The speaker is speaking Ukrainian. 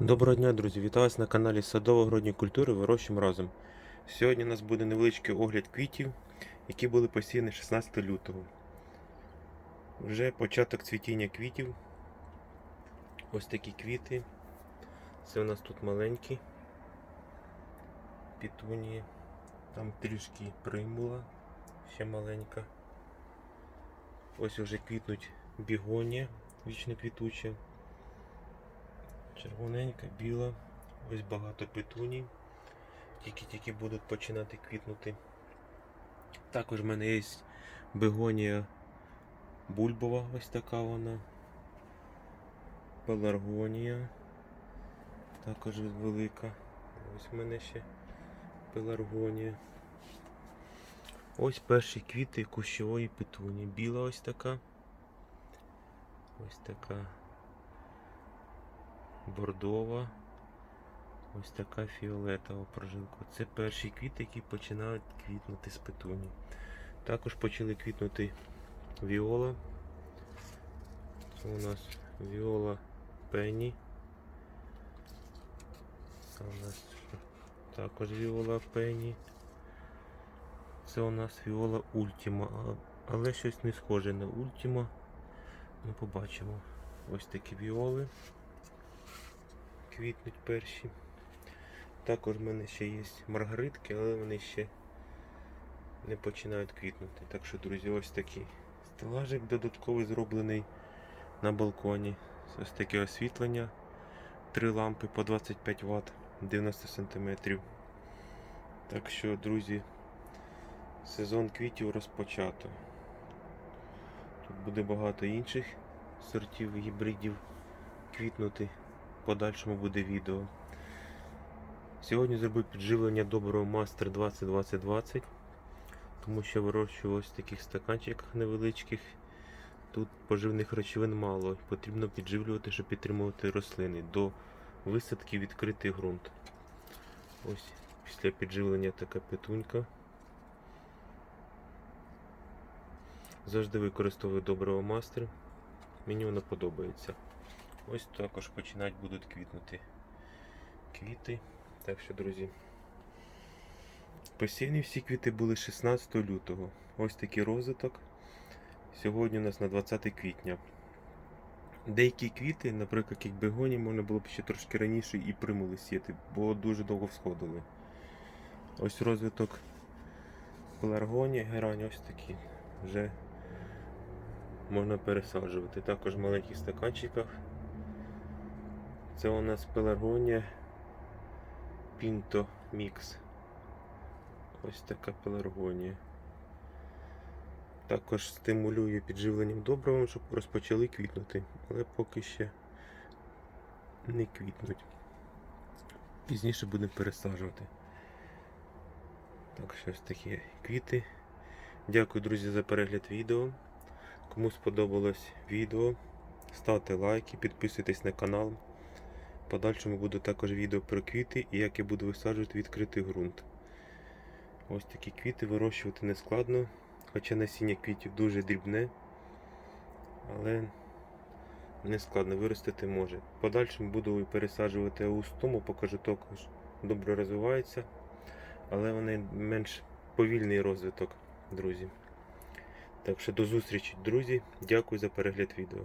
Доброго дня, друзі! Вітаю вас на каналі Садово-городні культури Вирощуємо разом. Сьогодні у нас буде невеличкий огляд квітів, які були посіяні 16 лютого. Вже початок цвітіння квітів. Ось такі квіти. Це у нас тут маленькі пітунії. Там трішки примула, ще маленька. Ось вже квітнуть бігонія, вічно квітуча. Червоненька, біла, ось багато петуній. Тільки-тільки будуть починати квітнути. Також в мене є бегонія бульбова, ось така вона. Пеларгонія. Також велика. Ось в мене ще пеларгонія. Ось перші квіти кущової петуні. Біла ось така. Ось така бордова. Ось така фіолетова прожилка. Це перші квіти, які починають квітнути з петуні. Також почали квітнути віола. Це у нас віола Пенні. Це у нас також віола Пенні. Це у нас віола Ультіма, але щось не схоже на Ультіма. Ми побачимо. Ось такі віоли квітнуть перші. Також в мене ще є маргаритки, але вони ще не починають квітнути. Так що, друзі, ось такий стелажик додатковий зроблений на балконі. Ось таке освітлення. Три лампи по 25 Вт 90 см. Так що, друзі, сезон квітів розпочато. Тут буде багато інших сортів гібридів квітнути подальшому буде відео. Сьогодні зробив підживлення доброго Master 2020 тому що вирощую ось в таких стаканчиках невеличких. Тут поживних речовин мало. Потрібно підживлювати, щоб підтримувати рослини. До висадки відкритий ґрунт. Ось після підживлення така петунька. Завжди використовую доброго мастер. Мені воно подобається. Ось також починають будуть квітнути квіти. Так що, друзі, посіяні всі квіти були 16 лютого. Ось такий розвиток. Сьогодні у нас на 20 квітня. Деякі квіти, наприклад, як бегоні, можна було б ще трошки раніше і примули сіяти, бо дуже довго всходили. Ось розвиток пеларгонії, герань, ось такі. Вже можна пересаджувати. Також в маленьких стаканчиках. Це у нас пеларгонія Pinto Mix. Ось така пеларгонія. Також стимулюю підживленням добривом, щоб розпочали квітнути, але поки ще не квітнуть. Пізніше будемо пересаджувати. Так що ось такі квіти. Дякую, друзі, за перегляд відео. Кому сподобалось відео, ставте лайки, підписуйтесь на канал. Подальшому буду також відео про квіти і як я буду висаджувати відкритий ґрунт. Ось такі квіти вирощувати не складно, хоча насіння квітів дуже дрібне, але не складно виростити може. Подальшому буду пересаджувати аустому, покажу також добре розвивається, але вони менш повільний розвиток, друзі. Так що до зустрічі, друзі. Дякую за перегляд відео.